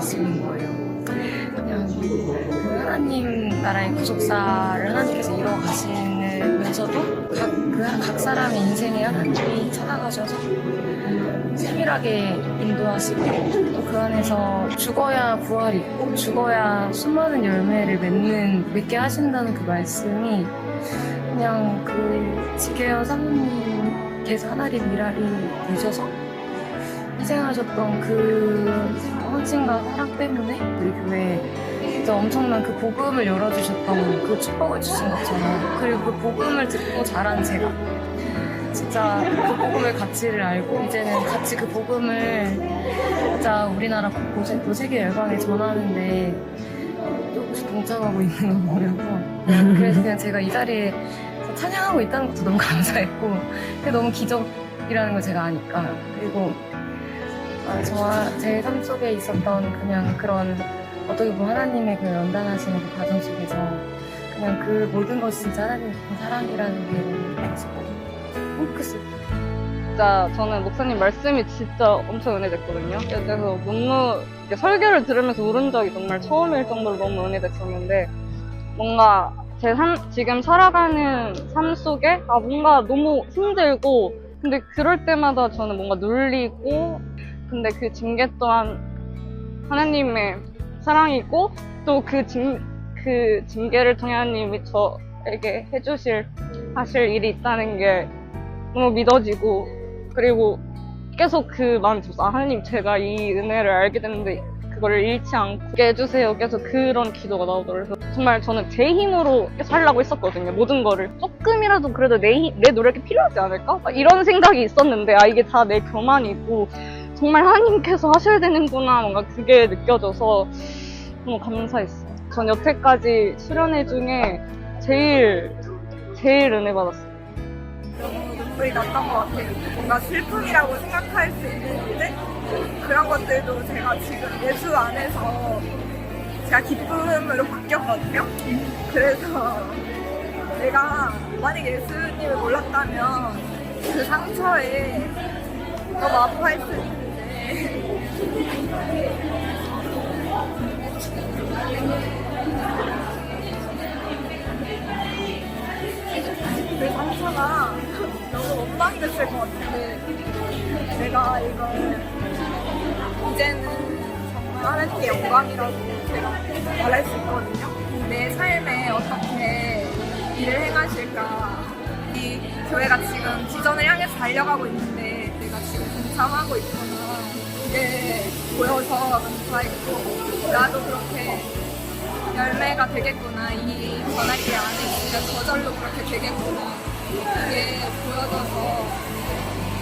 말씀인 거예요. 그냥 그 하나님 나라의 구속사를 하나님께서 이뤄가시면서도 각, 그, 각 사람의 인생에 하나님이 찾아가셔서 세밀하게 인도하시고 또 그 안에서 죽어야 부활이 있고 죽어야 수많은 열매를 맺는 맺게 하신다는 그 말씀이 그냥 그 지계현 사모님께서 하나님 미랄이 되셔서 희생하셨던 그 헌신과 사랑 때문에 우리 교회에 진짜 엄청난 그 복음을 열어주셨던 그 축복을 주신 것처럼 그리고 그 복음을 듣고 자란 제가. 진짜 그 복음의 가치를 알고 이제는 같이 그 복음을 진짜 우리나라 곳곳에 또 세계 열방에 전하는데 조금씩 동참하고 있는 거라고. 그래서 그냥 제가 이 자리에 찬양하고 있다는 것도 너무 감사했고 너무 기적이라는 걸 제가 아니까. 그리고 아, 저와 제 삶 속에 있었던 그냥 그런 어떻게 보면 하나님의 그 연단하시는 그 과정 속에서 그냥 그 모든 것이 진짜 하나님의 그 사랑이라는 게 느껴지고 펑크스 진짜 저는 목사님 말씀이 진짜 엄청 은혜됐거든요. 그래서 너무 설교를 들으면서 울은 적이 정말 처음일 정도로 너무 은혜됐었는데 뭔가 제 삶, 지금 살아가는 삶 속에 아 뭔가 너무 힘들고 근데 그럴 때마다 저는 뭔가 눌리고 근데 그 징계 또한 하나님의 사랑이고 또 그 징, 그 징계를 통해 하나님이 저에게 해주실 하실 일이 있다는 게 너무 믿어지고 그리고 계속 그 마음이 들었어. 아, 하나님 제가 이 은혜를 알게 됐는데 그거를 잃지 않고 해주세요. 계속 그런 기도가 나오더라고요. 정말 저는 제 힘으로 살라고 했었거든요. 모든 거를 조금이라도 그래도 내, 힘- 내 노력이 필요하지 않을까? 막 이런 생각이 있었는데 아 이게 다 내 교만이고 정말 하나님께서 하셔야 되는구나 뭔가 그게 느껴져서 너무 감사했어요. 전 여태까지 수련회 중에 제일 제일 은혜 받았어요. 너무 눈물이 났던 것 같아요. 뭔가 슬픔이라고 생각할 수 있는데 그런 것들도 제가 지금 예수 안에서 제가 기쁨으로 바뀌었거든요. 그래서 내가 만약에 예수님을 몰랐다면 그 상처에 너무 아파할 수 그 상처가 너무 원망됐을 것 같은데 내가 이걸 이제는 정말 하나님께 영광이라고 제가 말할 수 있거든요. 내 삶에 어떻게 일을 행하실까. 이 교회가 지금 비전을 향해서 달려가고 있는데 내가 지금 동참하고 있구나. 이게 보여서 감사했고 나도 그렇게 열매가 되겠구나. 이 전할길 안에 있으면 저절로 그렇게 되겠구나. 그게 보여져서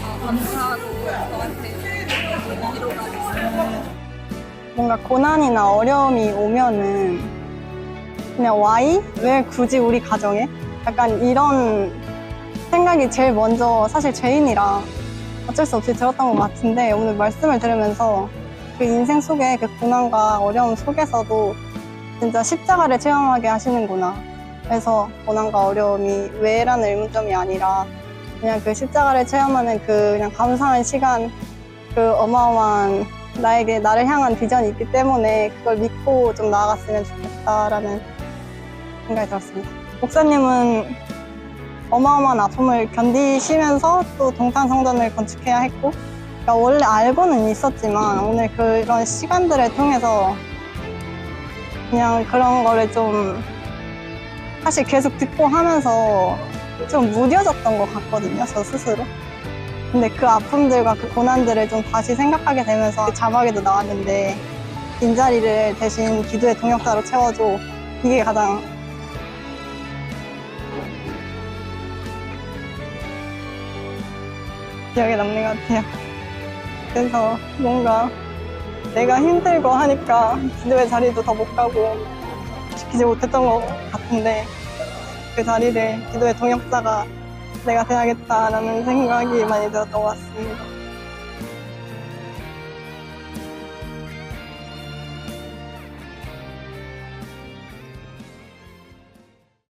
어, 감사하고 너한테 위로가 됐어요. 뭔가 고난이나 어려움이 오면은 그냥 why? 왜 굳이 우리 가정에? 약간 이런 생각이 제일 먼저 사실 죄인이라 어쩔 수 없이 들었던 것 같은데 오늘 말씀을 들으면서 그 인생 속에 그 고난과 어려움 속에서도 진짜 십자가를 체험하게 하시는구나. 그래서 고난과 어려움이 왜라는 의문점이 아니라 그냥 그 십자가를 체험하는 그 그냥 감사한 시간, 그 어마어마한 나에게 나를 향한 비전이 있기 때문에 그걸 믿고 좀 나아갔으면 좋겠다라는 생각이 들었습니다. 목사님은 어마어마한 아픔을 견디시면서 또 동탄성전을 건축해야 했고 그러니까 원래 알고는 있었지만 오늘 그런 시간들을 통해서 그냥 그런 거를 좀 사실 계속 듣고 하면서 좀 무뎌졌던 것 같거든요, 저 스스로. 근데 그 아픔들과 그 고난들을 좀 다시 생각하게 되면서 그 자막에도 나왔는데 빈자리를 대신 기도의 동역자로 채워줘 이게 가장 기억에 남는 것 같아요. 그래서 뭔가 내가 힘들고 하니까 기도의 자리도 더 못 가고 지키지 못했던 것 같은데 그 자리를 기도의 동역자가 내가 돼야겠다라는 생각이 많이 들었던 것 같습니다.